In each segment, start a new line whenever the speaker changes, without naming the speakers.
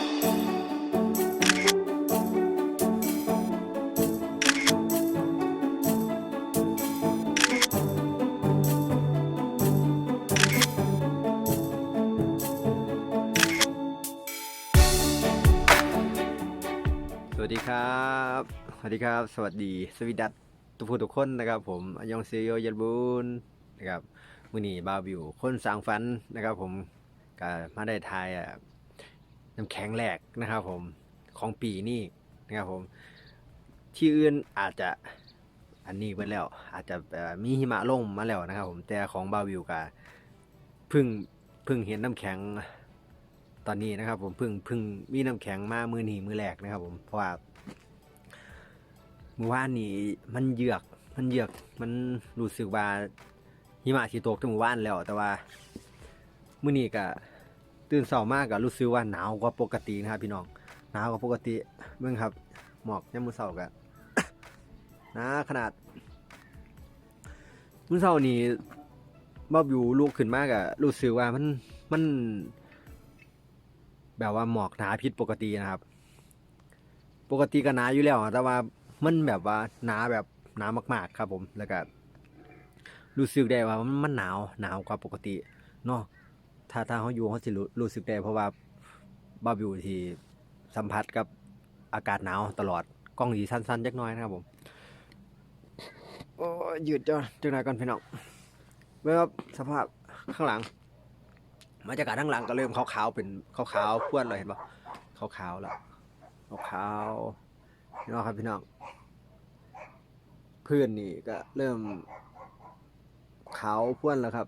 สวัสดีครับ สวัสดีครับ สวัสดีสวีดัตทุกผู้ทุกคนนะครับผมอันยองเซโยยันบุนนะครับมือนีบาวบิวคนสร้างฝันนะครับผมก็มาได้ทายอะ น้ำแข็งแหลกนะครับผมของปีนี้นะครับผม ที่อื่นอาจจะอันนี้ไปแล้ว อาจจะมีหิมะลงมาแล้วนะครับ ผมแต่ของบาวิวก็เพิ่งเพิ่งเห็นน้ำแข็งตอนนี้นะครับ ผมเพิ่งเพิ่งมีน้ำแข็งมามือหนีมือแรกนะครับ ผมเพราะว่ามือวานนี้มันเยือกมันเยือกมันรู้สึกว่าหิมะที่ตกตั้งมือวานแล้ว แต่ว่ามื้อนี้ก็ ตื่นเช้ามากก็รู้สึกว่าหนาวกว่าปกตินะครับ พี่น้องหนาวกว่าปกติเบิ่งครับ หมอกยามมื้อเช้าก็หนาขนาดมื้อเช้านี้บ่อยู่ลุกขึ้นมากอะรู้สึกว่ามันมัน แบบว่าหมอกหนาผิดปกตินะครับ ปกติก็หนาอยู่แล้วแต่ว่ามันแบบว่าหนาแบบหนามาก ๆ ครับผมแล้วก็รู้สึกได้ว่ามันหนาวหนาวกว่าปกติเนาะ ถ้าถ้าเขาอยู่เขาสิรู้รู้สึกได้เพราะว่าบ้าบิวที่สัมผัสกับอากาศหนาวตลอดกล้องสีสั้นๆจักน้อยนะครับผมโอ้ยืดจ้ะจังไหนก่อนพี่น้องเมื่อสภาพข้างหลังมาจาการทั้างหลังก็เริ่มขาวๆเป็นขาวๆพรวนเลยเห็นปะขาวๆแล้วขาวๆพี่น้องครับพี่น้องเพื่อนนี่ก็เริ่มขาวพรวนแล้วครับ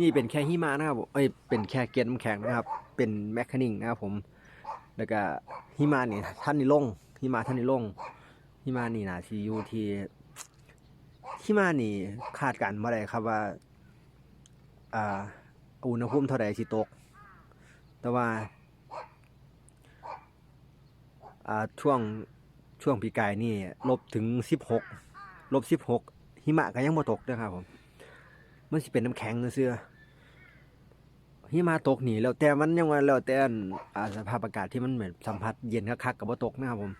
นี่เป็นแค่หิมะนะครับผมเอ้ยเป็นแค่เกล็ดน้ำแข็งนะครับ เป็นแมคคานิงนะครับผม แล้วก็หิมะนี่ท่านนี่ลงหิมะท่านนี่ลงหิมะนี่นะที่อยู่ที่หิมะนี่คาดการณ์มาได้ครับว่าอ่าอุณหภูมิเท่าใดสิตก แต่ว่าอ่าช่วงช่วงปีกายนี่ลบถึงสิบหกลบสิบหกหิมะก็ยังบ่ตกเด้อครับผม มันสิเป็นน้ำแข็งเสื้อหิมะตกหนีแล้วแต่มันยังว่าแล้วแต่อันอ่าสภาพอากาศที่มันเหมือนสัมผัสเย็นคักๆกับบ่ตกนะครับผม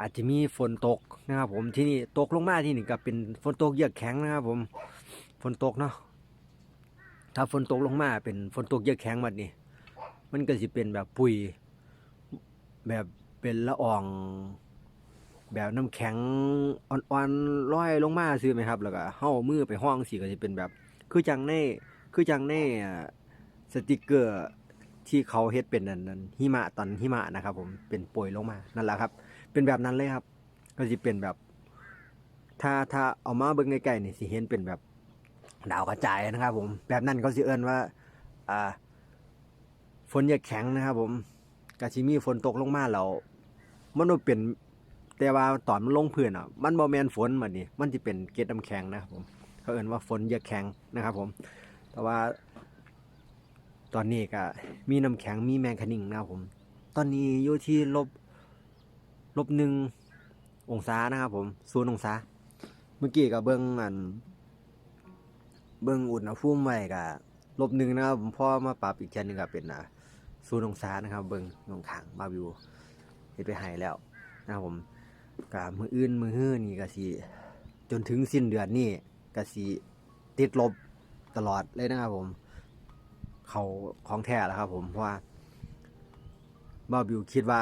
อาจจะมีฝนตกนะครับผมที่นี่ตกลงมาที่นี่ก็เป็นฝนตกเยือกแข็งนะครับผมฝนตกเนาะถ้าฝนตกลงมาเป็นฝนตกเยือะแข็งบัดนี้ มันก็สิเป็นแบบปุ๋ยแบบเป็นละออง แบบน้ำแข็งอ่อนๆลอยลงมาซื้อไหมครับ แล้วก็เฮามือไปห้องสิก็สิเป็นแบบ คือจังในคือจังในอ่าสติกเกอร์ที่เขาเฮ็ดเป็นนั่นนั่นหิมะตอนหิมะนะครับผมเป็นโปรยลงมานั่นแหละครับ เป็นแบบนั้นเลยครับ ก็สิเป็นแบบ ถ้าถ้าเอามาเบิ่งใกล้ๆนี่สิเห็นเป็นแบบดาวกระจายนะครับผมแบบนั้นเขาสิเอิ้นว่าอ่าฝนอย่าแข็งนะครับผมกะชิมีฝนตกลงมาแล้วมันเป็น แต่ว่าตอนมันลงพื้นอะมันบ่แม่นฝนบัดนี้มันสิเป็นเกล็ดน้ำแข็งนะครับผมเขาเอิ้นว่าฝนอย่าแข็งนะครับผม แต่ว่า ตอนนี้ก็มีน้ำแข็งมีแมงคานิงนะครับผม ตอนนี้อยู่ที่ลบลบหนึ่งองศานะครับผมศูนย์องศาเมื่อกี้ก็เบิ่งอัน เบิ่งอุณหภูมิไว้ก็ลบหนึ่งนะครับผมพ่อมาปรับอีกชั้นหนึงก็เป็นอ่าศูนย์องศานะครับ เบิ่งตรงข้างมาวิวเฮ็ดไปให้แล้วนะครับผม ก็มืออื่นมือฮื้อนี่ก็สิจนถึงสิ้นเดือนนี้ก็สิติดลบตลอดเลยนะครับผม เขาของแท้แล้วครับ ผมเพราะว่าบาบิวคิดว่า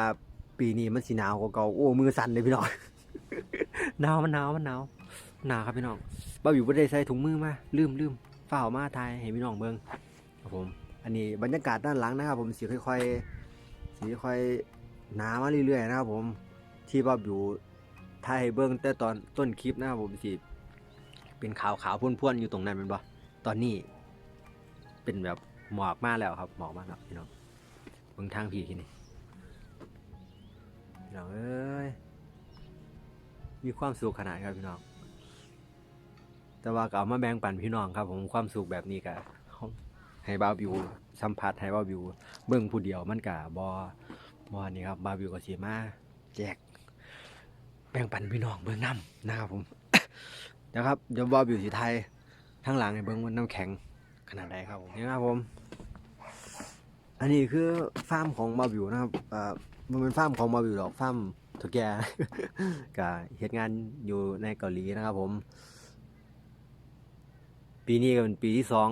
ปีนี้มันสิหนาวกว่าเก่าโอ้มือสั่นเลยพี่น้องหนาวมันหนาวมันหนาวหนาวครับพี่น้องบ้าบิวไม่ได้ใส่ถุงมือมาลืมลืมฝ้าวมาทายให้พี่น้องเบิ่งครับผม อันนี้บรรยากาศด้านหลังนะครับ ผมสีค่อยๆสีค่อยหนามาเรื่อยๆนะครับผม ที่บ้าบิวถ่ายให้เบิ่งแต่ตอนต้นคลิปนะครับผมสีเป็นขาวขาวๆพ่วนๆอยู่ตรงนั้นเป็นบ่ตอนนี้ เป็นแบบหมอกมากแล้วครับหมอกมากแล้วพี่น้องเบิ่งทางพี่ทีนี่พี่น้องเอ้ยมีความสุขขนาดครับพี่น้อง แต่ว่าก็เอามาแบ่งปันพี่น้องครับ ผมความสุขแบบนี้ก็ให้บาวิวสัมผัสให้บาวิวเบิ่งผู้เดียวมันก็บ่บ่นี่ครับบาวิวก็สิมาแจก แบ่งปันพี่น้องเบิ่งนํนะครับผมนะครับเดี๋ยวบาวิวสิไทยทั้งหลังให้เบิ่งว่าน้ำแข็งขนาดใดครับผมนี่นะครับผม อันนี้คือฟาร์มของมาวิวนะครับอ่ามันเป็นฟาร์มของมาวิวหรอกฟาร์มทุกแกกับเหตุงานอยู่ในเกาหลีนะครับผม ปีนี้ก็เป็นปีที่สอง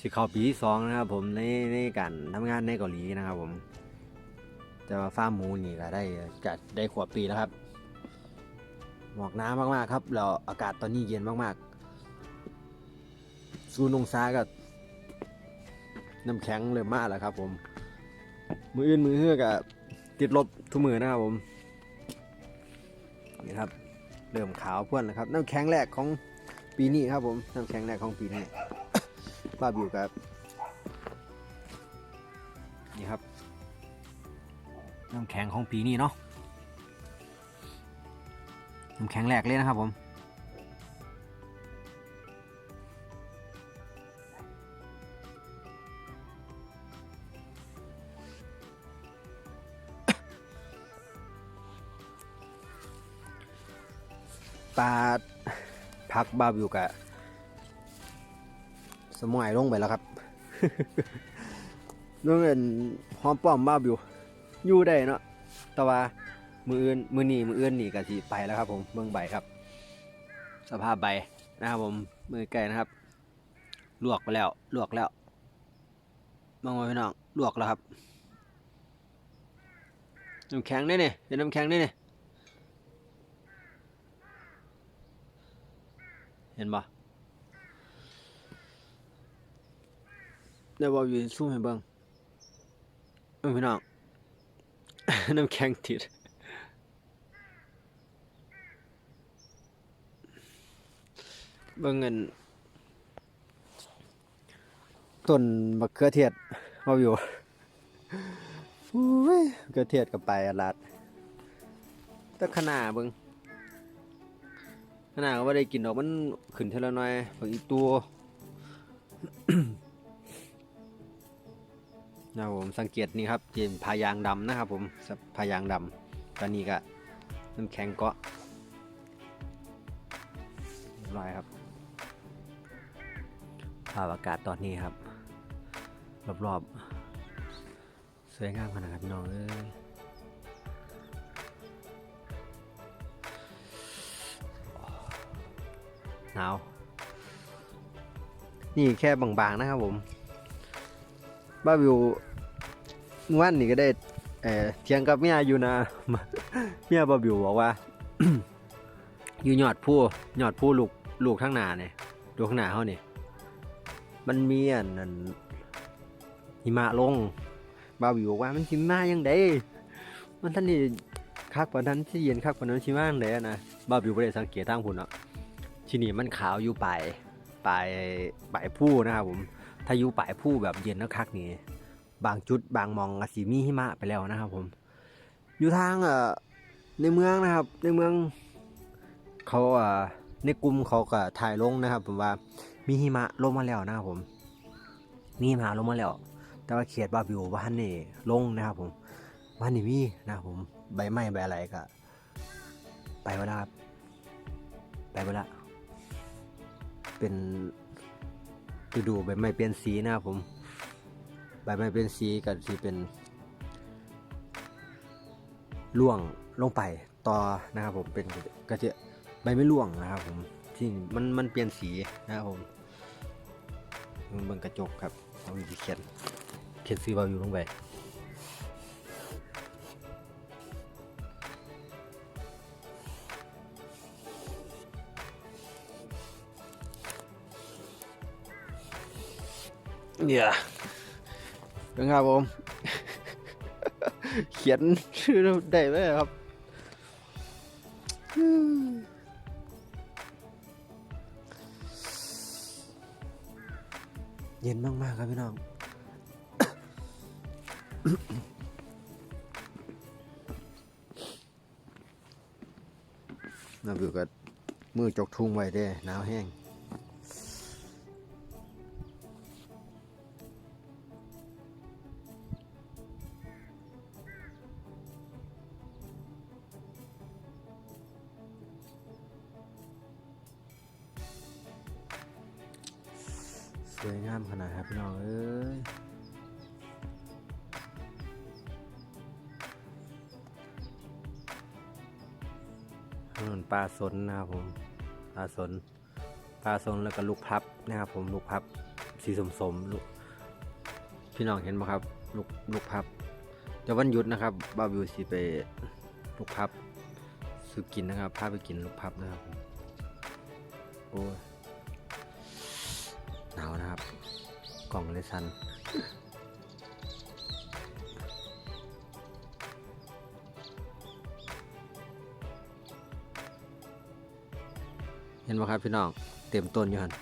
สิเข้าปีที่สองนะครับผมในในการทำงานในเกาหลีนะครับผม แต่ว่าฟาร์มหมูนี่ก็ได้จะได้ขวบปีแล้วครับ หมอกน้ามากๆครับแล้วอากาศตอนนี้เย็นมากๆซูนองศากับน้ำแข็งเริ่มมากแล้วครับ ผม มืออื่นมือเฮือกับติดลบทุกมือนะครับผมนี่ครับเริ่มขาวเพื่อนแล้วครับน้ำแข็งแรกของปีนี้ครับผมน้ำแข็งแรกของปีนี้ป้าบิวครับนี่ครับ น้ำแข็งของปีนี้เนาะน้ำแข็งแรกเลยนะครับผมปลาพักบาบอยู่กับสมอยลงไปแล้วครับเรื่องเงินหอมป้อมบาบอยู่ อยู่ได้เนาะแต่ว่ามืออื่นมือหนีมืออื่นหนีกะสิไปแล้วครับ ผมเมืองใบครับ สภาพใบนะครับผมมือไก่นะครับ ลวกไปแล้ว ลวกแล้วมองมาพี่น้องลวกแล้วครับน้ำแข็งนี่นี่เห็นน้ำแข็งนี่นี่เห็นปะเดี๋ยวบอกอยู่ซูมให้เบิ่งเออพี่น้อง น้ำแข็งติดเบิ่งเงินต้นมะเขือเทศมาอยู่อุ้ยมะเขือเทศกับไปอาลาดแต่ขนาเบิ่งขนาก็ว่ได้กินดอกมันขึ้นเท่าลหน่อยบางอีตัว นะผมสังเกตนี่ครับเจนพายางดำนะครับผมพายางดำตอนนี้ก็น้ำแข็งเกาะเรียบร้อยครับภาพอากาศตอนนี้ครับ รอบๆสวยงามขนาดน้องเอ้ยหนาวนี่แค่บางๆนะครับผม บ้าวิวเมื่อวันนี้ก็ได้เออเทียงกับเมียอยู่นะเมียบ้าวิวบอกว่า อยู่ยอดผู้ยอดผู้ลูกลูกข้างหน้าเนี่ยดูข้างหน้าเขาเนี่ยมันมีอันนั้นหิมะลงบาวิวบอกว่ามันหิมะยังไดมันท่านนี่คักกว่านั้นที่เย็นคักกว่านั้นชิมาจั่งไดอะนะบาวิวไม่ได้สังเกตทางพุ่นเนาะที่นี่มันขาวอยู่ปลายปลายปลายผู้นะครับผม ถ้าอยู่ปลายผู้แบบเย็นแล้วคักนี่บางจุดบางมองอาสีมีหิมะไปแล้วนะครับ ผม อยู่ทางเอ่อในเมืองนะครับ ในเมืองเขาเอ่อในกลุ่มเขาก็ถ่ายลงนะครับ ผมว่ามีหิมะลงมาแล้วนะครับผม มีหิมะลงมาแล้ว แต่ว่าเขตบาบิวว่านนี่ลงนะครับ ผมว่านี่มีนะครับผมใบไม้ใบอะไรก็ไปเวลาไปเวลาเป็น ฤดูใบไม้เปลี่ยนสีนะครับผม ใบไม้เปลี่ยนสีก็สิเป็นล่วงลงไปต่อนะครับผมเป็นก็จะใบไม่ล่วงนะครับผมที่มันมันเปลี่ยนสีนะครับผมมันเบิ่งกระจกครับเอาอยู่เขียนเขียนซื้อบาอยู่ลงไป เนี่ยเป็นครับผม เขียนชื่อได้ไหมครับเย็นมาก ๆ ครับพี่น้องน่าเบื่อกับมือจกทุ่งไว้เด้หนาวแห้ง ลาสนนะครับผมปลาสนปลาสนแล้วก็ลูกพับนะครับผมลูกพับสีสมสมลูกพี่น้องเห็นไหมครับ ลูกลูกพับเดี๋ยววันหยุดนะครับบ้าบิวสิไปลูกพับซื้อกินนะครับพาไปกินลูกพับนะครับโอ้หนาวนะครับ กล่องเลยสัน เห็นไหมครับพี่น้องเต็มต้นอยู่หัน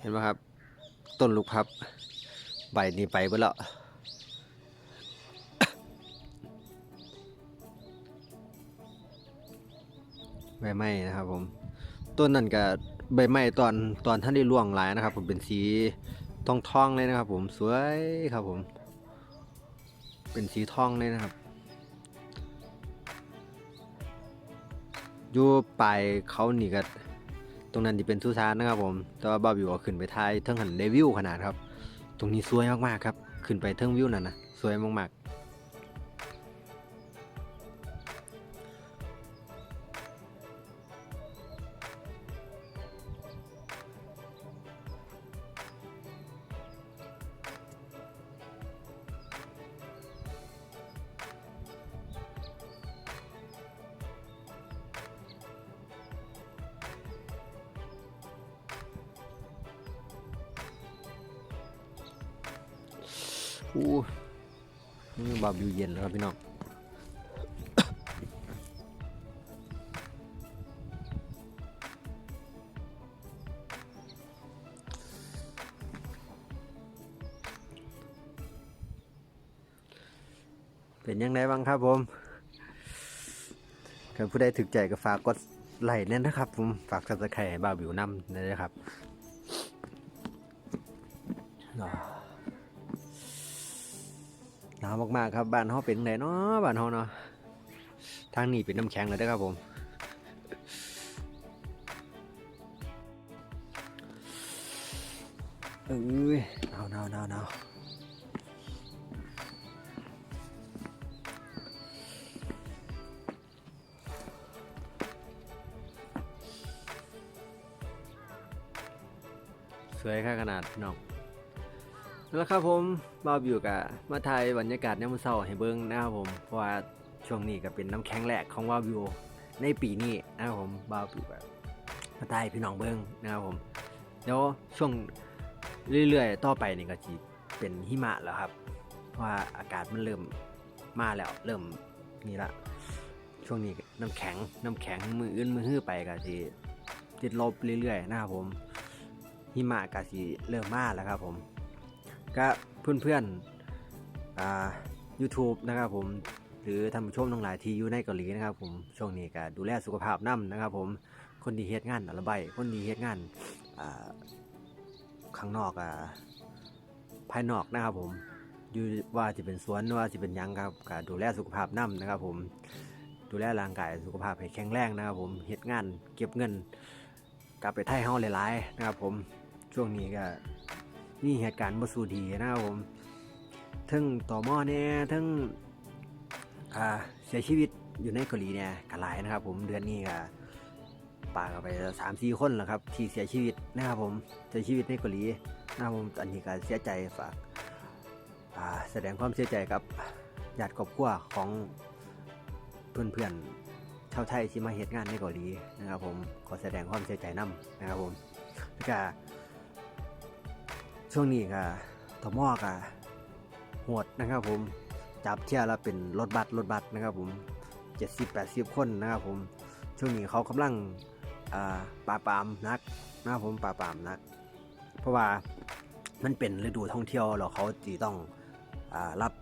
เห็นไหมครับ ต้นลูกพับ ใบนี้ไปเบิดแล้วใบไม้นะครับผมต้นนั่นก็ ใบไม้ตอนตอนท่านได้ร่วงหลายนะครับ ผมเป็นสีทองทองๆเลยนะครับ ผมสวยครับผม เป็นสีทองเลยนะครับอยู่ปลายเขาหนี่ก็ตรงนั้นที่เป็นทุสานนะครับ ผม แต่ว่าบาบิวก็ขึ้นไปทายเทิงหันเลวิวขนาดครับ ตรงนี้สวยมากๆครับ ขึ้นไปเทิงวิวนั่นนะสวยมากๆ อู้นี่บาร์บิวเย็นแล้วครับพี่น้องเป็นยังไงบ้างครับผมใครผู้ใดถึกใจก็ฝากกดไลค์เนี่ยนะครับผม ฝากซับสไครต์บาร์บิวน้ำนะครับาวมากๆครับบ้านเฮาเป็นไงเนาะบ้านเฮาเนาะทางนี้เป็นน้ำแข็งเลยเด้อครับผมเอ้ยหนาวหนาวหนาวหนาวสวยค่าขนาดพี่น้อง แล้วครับผมบาวบิวกับมาถ่ายบรรยากาศยามมื้อเช้าให้เบิ่งนะครับผมเพราะว่าช่วงนี้ก็เป็นน้ำแข็งแรกของบาวิวในปีนี้นะครับผมบาวิวแบบมาถ่ายพี่น้องเบิ่งนะครับผมเดี๋ยวช่วงเรื่อยๆ ต่อไปนี่ก็สิเป็นหิมะแล้วครับ เพราะว่าอากาศมันเริ่มมาแล้วเริ่มนี่ละช่วงนี้น้ำแข็งน้ำแข็งมืออื่นมือฮื้อไปก็สิติดลบเรื่อยๆนะครับผมหิมะก็สิเริ่มมาแล้วครับผม ก็เพื่อนๆอ่า YouTube นะครับผมหรือท่านผู้ชมทั้งหลายที่อยู่ในเกาหลีนะครับผมช่วงนี้ก็ดูแลสุขภาพน้ำนะครับผมคนที่เฮ็ดงานอะไรใบคนที่เฮ็ดงานอ่าข้างนอกอ่าภายนอกนะครับผมอยู่ว่าจะเป็นสวนว่าจะเป็นยังครับก็ดูแลสุขภาพน้ำนะครับ ผมดูแลร่างกายสุขภาพให้แข็งแรงนะครับ ผมเฮ็ดงานเก็บเงิน กลับไปไทยเฮาหลายๆนะครับ ผมช่วงนี้ก็ นี่เหตุการณ์บสูดีนะครับผมทั้งต่อม้อเนี่ยทั้งเสียชีวิตอยู่ในเกาหลีเนี่ยก็หลายนะครับ ผมเดือนนี้ก็ปากันไปสามสี่คนแล้วครับ ที่เสียชีวิตนะครับผมเสียชีวิตในเกาหลีนะครับผมอันนี้ก็เสียใจฝากแสดงความเสียใจกับญาติครอบครัวของเพื่อนๆชาวไทยที่มาเหตุงานในเกาหลีนะครับ ผมขอแสดงความเสียใจนํนะครับผมแล้วก็ ช่วงนี้ก็ตมอกะหดนะครับผมจับเที่ยวแล้วเป็นรถบัสรถบัสนะครับผม70 80 คนนะครับผมช่วงนี้เขากำลังอ่าปราปามนักนะครับผมปราปามนัก เพราะว่ามันเป็นฤดูท่องเที่ยวแล้วเขาจีต้องอรับ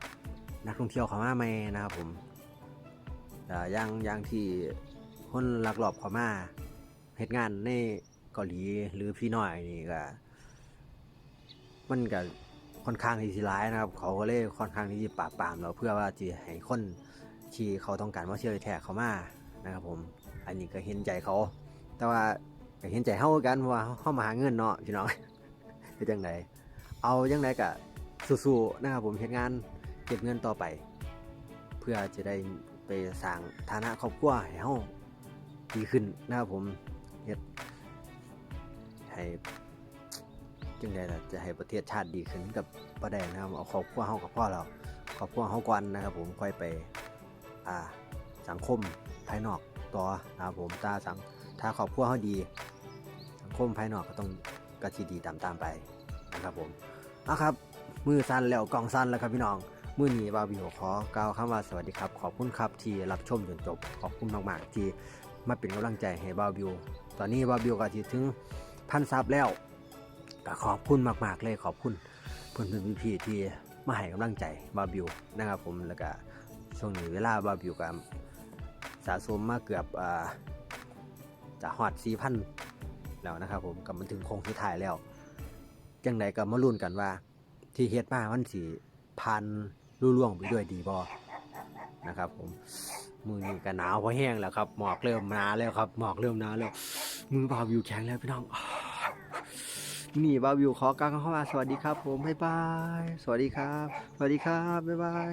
นักท่องเที่ยวเข้ามาไหมนะครับผมอย่างอย่างที่คนลักลอบเข้ามาเหตุงานในเกาหลีหรือพี่น้อยนี่ก็ มันก็ค่อนข้างที่สิร้ายนะครับ เขาก็เลยค่อนข้างที่จะปราบปรามเราเพื่อว่าจะให้คนที่เขาต้องการมาเที่ยวแท้เขามานะครับผม อันนี้ก็เห็นใจเขา แต่ว่าก็เห็นใจเฮาคือกันเพราะว่าเฮามาหาเงินเนาะพี่น้องเป็นจังไดเอาจังไดก็สู้ๆนะครับผมเฮ็ดงานเก็บเงินต่อไป เพื่อจะได้ไปสร้างฐานะครอบครัวให้เฮาดีขึ้นนะครับผมเฮ็ดให้ จังไดล่ะจะให้ประเทศชาติดีขึ้นกับบ่ได้นะครับเอาครอบครัวเฮากับพ่อเราครอบครัวเฮาก่อนนะครับ ผมค่อยไปอ่าสังคมภายนอกต่อนะครับผมถ้าสังถ้าครอบครัวเฮาดี สังคมภายนอกก็ต้องก็สิดีตามตามไปนะครับผมเอาครับมือสั้นแล้วกล่องสั้นแล้วครับพี่น้องมื่อนี้บาบิโอขอกล่าวคำว่าสวัสดีครับ ขอบคุณครับที่รับชมจนจบ ขอบคุณมากๆที่มาเป็นกำลังใจให้บาบิวตอนนี้บาบิวก็สิถึงพันซับแล้ว ก็ขอบคุณมาก ๆ เลยขอบคุณเพื่อนๆพี่ๆที่มาให้กำลังใจบาบิวนะครับผมแล้วก็ช่วงนี้เวลาบาบิวก็สะสมมาเกือบอ่าจะฮอดสี่พันแล้วนะครับผมกับมันถึงโค้งสุดท้ายแล้วจังไดก็มาลุ้นกันว่า ที่เฮ็ดมามันสิพันรุ่ล่วงไปด้วยดีบ่นะครับผมมือนี้ก็หนาวพอแห้งแล้วครับหมอกเริ่มหนาแล้วครับหมอกเริ่มหนาแล้วมือบาวิวแข็งแล้วพี่น้องอ นี่บาวิวขอกลางเข้ามาสวัสดีครับ ผมบ๊ายบายสวัสดีครับ สวัสดีครับบ๊ายบาย